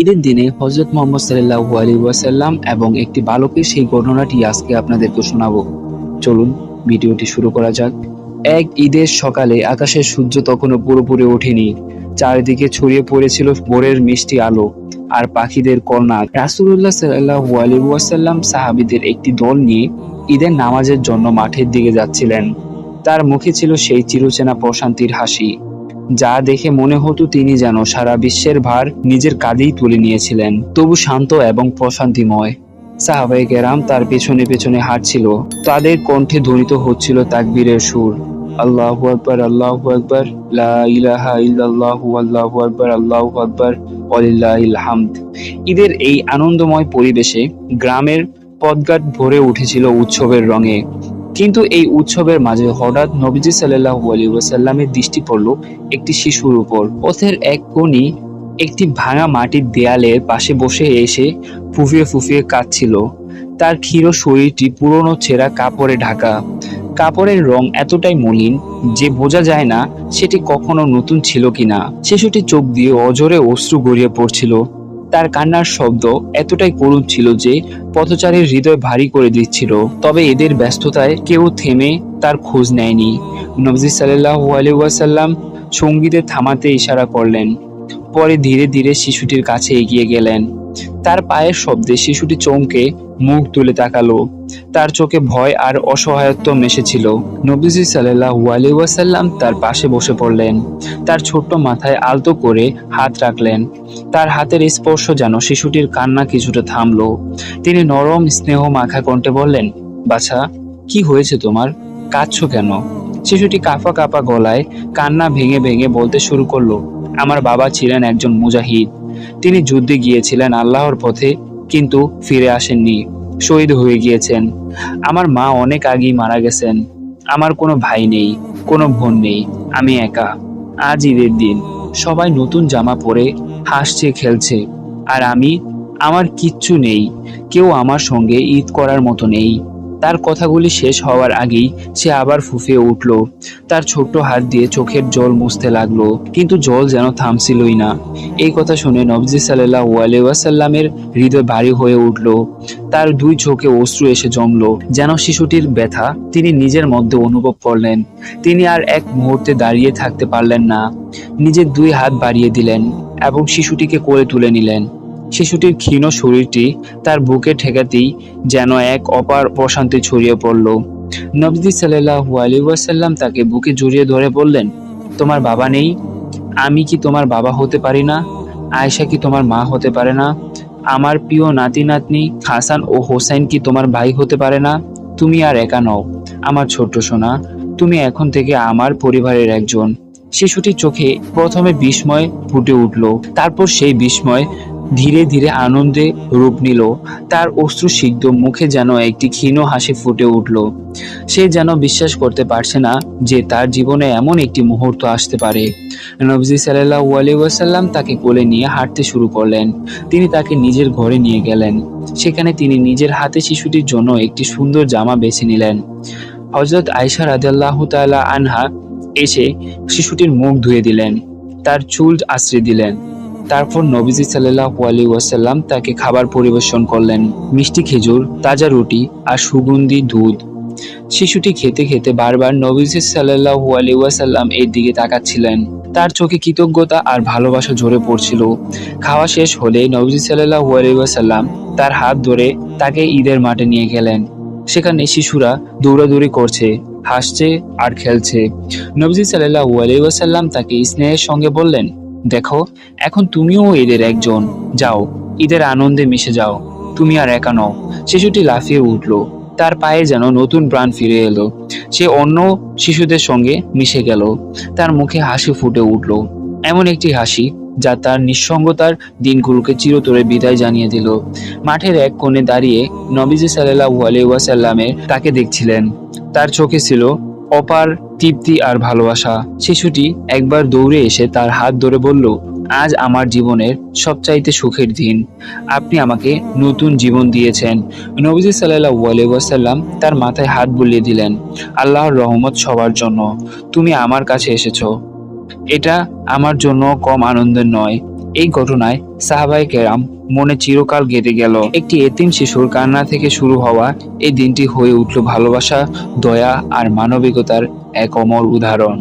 ঈদের দিনে হজরত মোহাম্মদ সাল্লাহ আলী ওয়াসাল্লাম এবং একটি বালকের সেই ঘটনাটি আজকে আপনাদেরকে শোনাবো। চলুন, ভিডিওটি শুরু করা যাক। এক ঈদের সকালে আকাশের সূর্য তখনও পুরোপুরি ওঠেনি। চারিদিকে ছড়িয়ে পড়েছিল ভোরের মিষ্টি আলো আর পাখিদের কর্নাক রাসুল্লাহ সাল্লাহ আলী ওয়াসাল্লাম সাহাবিদের একটি দল নিয়ে ঈদের নামাজের জন্য মাঠের দিকে যাচ্ছিলেন। তার মুখে ছিল সেই চিরচেনা প্রশান্তির হাসি। যা দেখে মনে হতো তিনি যেন সারা বিশ্বের ভার নিজের কাঁধেই তুলে নিয়েছিলেন। তবু শান্ত এবং প্রশান্তিময়। সাহাবাই কেরাম তার পেছনে পেছনে হাঁটছিল। তাদের কণ্ঠে ধ্বনিত হচ্ছিল তাকবীরের সুর। আল্লাহু আকবার আল্লাহু আকবার ঈদের এই আনন্দময় পরিবেশে গ্রামের পদঘাট ভরে উঠেছিল উৎসবের রঙে। কিন্তু এই উৎসবের মাঝে হঠাৎ নবীজি সাল্লাল্লাহু আলাইহি ওয়াসাল্লামের দৃষ্টি পড়ল একটি শিশুর উপর। পথের এক কোণী একটি ভাঙা মাটির দেয়ালের পাশে বসে এসে ফুফিয়ে ফুফিয়ে কাঁদছিল। তার ক্ষীর শরীরটি পুরনো ছেঁড়া কাপড়ে ঢাকা। কাপড়ের রং এতটাই মলিন যে বোঝা যায় না সেটি কখনো নতুন ছিল কিনা। শিশুটি চোখ দিয়ে অজরে অশ্রু গড়িয়ে পড়ছিল। তার কান্নার শব্দ এতটাই করুণ ছিল যে পথচারীর হৃদয় ভারী করে দিচ্ছিল। তবে এদের ব্যস্ততায় কেউ থেমে তার খোঁজ নেয়নি। নবজি সাল্লাহ আলিউসাল্লাম সঙ্গীদের থামাতে ইশারা করলেন। পরে ধীরে ধীরে শিশুটির কাছে এগিয়ে গেলেন। তার পায়ের শব্দে শিশুটি চমকে মুখ তুলে তাকালো। তার চোখে ভয় আর অসহায়ত্ব মেশেছিল। নবীজি সাল্লাহ আলিউসাল্লাম তার পাশে বসে পড়লেন। তার ছোট্ট মাথায় আলতো করে হাত রাখলেন। তার হাতের স্পর্শ যেন শিশুটির কান্না কিছুটা থামলো। তিনি নরম স্নেহ মাখা কণ্ঠে বললেন, বাছা, কি হয়েছে তোমার? কাঁদছো কেন? শিশুটি কাঁপা কাঁপা গলায় কান্না ভেঙে ভেঙে বলতে শুরু করল, আমার বাবা ছিলেন একজন মুজাহিদ। তিনি যুদ্ধে গিয়েছিলেন আল্লাহর পথে, কিন্তু ফিরে আসেননি। শহীদ হয়ে গিয়েছেন। আমার মা অনেক আগেই মারা গেছেন। আমার কোনো ভাই নেই, কোনো বোন নেই, আমি একা। আজ ঈদের দিন। সবাই নতুন জামা পরে হাসছে, খেলছে। আর আমি, আমার কিচ্ছু নেই। কেউ আমার সঙ্গে ঈদ করার মতো নেই। তার কথাগুলি শেষ হওয়ার আগেই সে আবার ফুফিয়ে উঠল। তার ছোট্ট হাত দিয়ে চোখের জল মুছতে লাগল, কিন্তু জল যেন থামছিলই না। এই কথা শুনে নবজি সাল্লাহ ওয়াসাল্লামের হৃদয় ভারী হয়ে উঠল। তার দুই চোখে অশ্রু এসে জমল, যেন শিশুটির ব্যথা তিনি নিজের মধ্যে অনুভব করলেন। তিনি আর এক মুহূর্তে দাঁড়িয়ে থাকতে পারলেন না। নিজের দুই হাত বাড়িয়ে দিলেন এবং শিশুটিকে কোলে তুলে নিলেন। শিশুটির ক্ষীণ শরীরটি তার বুকে ঠেকাতেই যেন এক অপার প্রশান্তি ছড়িয়ে পড়ল। নবজি সাল্লাহু আলী ওয়াসাল্লাম তাকে বুকে জড়িয়ে ধরে বললেন, তোমার বাবা নেই? আমি কি তোমার বাবা হতে পারি না? আয়েশা কি তোমার মা হতে পারে না? আমার প্রিয় নাতি নাতনি হাসান ও হোসেন কি তোমার ভাই হতে পারে না? তুমি আর একা নও। আমার ছোট্ট সোনা, তুমি এখন থেকে আমার পরিবারের একজন। শিশুটির চোখে প্রথমে বিস্ময় ফুটে উঠল। তারপর সেই বিস্ময় ধীরে ধীরে আনন্দে রূপ নিল। তার অশ্রুসিগ্ধ মুখে যেন একটি ক্ষীণ হাসি ফুটে উঠল। সে যেন বিশ্বাস করতে পারছে না যে তার জীবনে এমন একটি মুহূর্ত আসতে পারে। নবজি সাল্লাহ ওয়াসাল্লাম তাকে কোলে নিয়ে হাঁটতে শুরু করলেন। তিনি তাকে নিজের ঘরে নিয়ে গেলেন। সেখানে তিনি নিজের হাতে শিশুটির জন্য একটি সুন্দর জামা বেছে নিলেন। হজরত আয়সা রাজাল্লাহ তালা আনহা এসে শিশুটির মুখ ধুয়ে দিলেন। তার চুল আশ্রয় দিলেন। তারপর নবীজি সাল্লাহ আলী ওয়াসাল্লাম তাকে খাবার পরিবেশন করলেন। মিষ্টি খেজুর, তাজা রুটি আর সুগন্ধি দুধ। শিশুটি খেতে খেতে বারবার নবীজি সাল্লাহ আলী ওয়াসাল্লাম এর দিকে তাকাচ্ছিলেন। তার চোখে কৃতজ্ঞতা আর ভালোবাসা ঝরে পড়ছিল। খাওয়া শেষ হলে নবীজি সাল্লাহ আলী ওয়াসাল্লাম তার হাত ধরে তাকে ঈদের মাঠে নিয়ে গেলেন। সেখানে শিশুরা দৌড়াদৌড়ি করছে, হাসছে আর খেলছে। নবজি সাল্লাহ আলী ওয়াসাল্লাম তাকে স্নেহের সঙ্গে বললেন দেখো, এখন তুমিও এদের একজন। যাও, ঈদের আনন্দে মিশে যাও। তুমি আর একা নও। শিশুটি লাফিয়ে উঠল। তার পায়ে যেন নতুন প্রাণ ফিরে এলো। সে অন্য শিশুদের সঙ্গে মিশে গেল। তার মুখে হাসি ফুটে উঠল। এমন একটি হাসি, যা তার নিঃসঙ্গতার দিনগুলোকে চিরতরে বিদায় জানিয়ে দিল। মাঠের এক কোণে দাঁড়িয়ে নবীজি সাল্লাহ আলিউসাল্লামের তাকে দেখছিলেন। তার চোখে ছিল অপার, তৃপ্তি আর ভালোবাসা। শিশুটি একবার দৌড়ে এসে তার হাত ধরে বলল, আজ আমার জীবনের সবচাইতে সুখের দিন। আপনি আমাকে নতুন জীবন দিয়েছেন। নবীজি সাল্লাহ ওয়াসাল্লাম তার মাথায় হাত বুলিয়ে দিলেন, আল্লাহর রহমত সবার জন্য। তুমি আমার কাছে এসেছ। এটা আমার জন্য কম আনন্দের নয়। এই ঘটনায় সাহাবাই কেরাম মনে চিরকাল গেঁথে গেল। একটি এতিম শিশুর কান্না থেকে শুরু হওয়া এই দিনটি হয়ে উঠল ভালোবাসা, দয়া আর মানবিকতার এক অমর উদাহরণ।